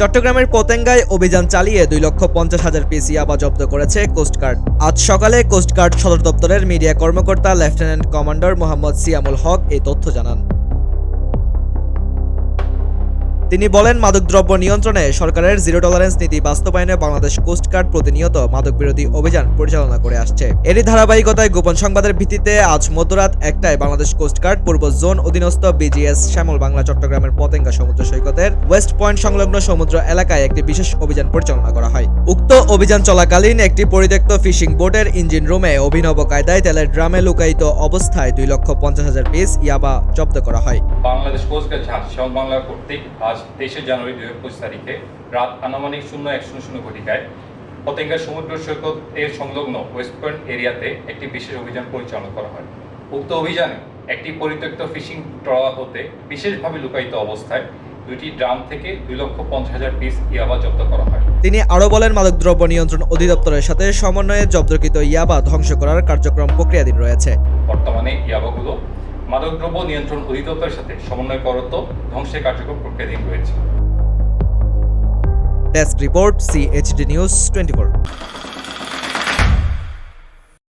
চট্টগ্রামের পতেঙ্গায় অভিযান চালিয়ে দুই লক্ষ পঞ্চাশ হাজার পিসি ইয়াবা জব্দ করেছে কোস্টগার্ড আজ সকালে কোস্টগার্ড সদর দপ্তরের মিডিয়া কর্মকর্তা লেফটেন্যান্ট কমান্ডার মোহাম্মদ সিয়ামুল হক এই তথ্য জানান। তিনি বলেন মাদকদ্রব্য নিয়ন্ত্রণে সরকারের জিরো টলারেন্স নীতি বাস্তবায়নে বাংলাদেশ কোস্টগার্ড প্রতিনিয়ত মাদক বিরোধী অভিযান পরিচালনা করে আসছে। এরই ধারাবাহিকতায় গোপন সংবাদের ভিত্তিতে আজ মধ্যরাত একটায় বাংলাদেশ কোস্টগার্ড পূর্ব জোন অধীনস্থ বিজিএস শ্যামল বাংলা চট্টগ্রামের পতেঙ্গা সমুদ্র সৈকতের ওয়েস্ট পয়েন্ট সংলগ্ন সমুদ্র এলাকায় একটি বিশেষ অভিযান পরিচালনা করা হয়। উক্ত অভিযান চলাকালীন একটি পরিত্যক্ত ফিশিং বোটের ইঞ্জিন রুমে অভিনব কায়দায় তেলের ড্রামে লুকায়িত অবস্থায় দুই লক্ষ পঞ্চাশ হাজার পিস ইয়াবা জব্দ করা হয়। বাংলাদেশ কোস্টগার্ড শ্যামল বাংলা কর্তৃক আজ তেইশে জানুয়ারি দুই হাজার পঁচিশ তারিখে রাত আনুমানিক শূন্য এক শূন্য শূন্য ঘটিকায় পতেঙ্গা সমুদ্র সৈকত এর সংলগ্ন ওয়েস্ট পয়েন্ট এরিয়াতে একটি বিশেষ অভিযান পরিচালনা করা হয়। উক্ত অভিযানে একটি পরিত্যক্ত ফিশিং ট্রলার হতে বিশেষভাবে লুকায়িত অবস্থায় দুইটি ড্রাম থেকে দুই লক্ষ পঞ্চাশ হাজার পিস ইয়াবা জব্দ করা হয়। তিনি আরও বলেন মাদকদ্রব্য নিয়ন্ত্রণ অধিদপ্তরের সাথে সমন্বয়ে জব্দকৃত ইয়াবা ধ্বংস করার কার্যক্রম প্রক্রিয়াধীন রয়েছে। বর্তমানে ইয়াবাগুলো মাদকদ্রব্য নিয়ন্ত্রণ অধিদপ্তরের সাথে সমন্বয় করত, ধ্বংসের কার্যক্রম প্রক্রিয়াধীন রয়েছে। Desk report CHD news twenty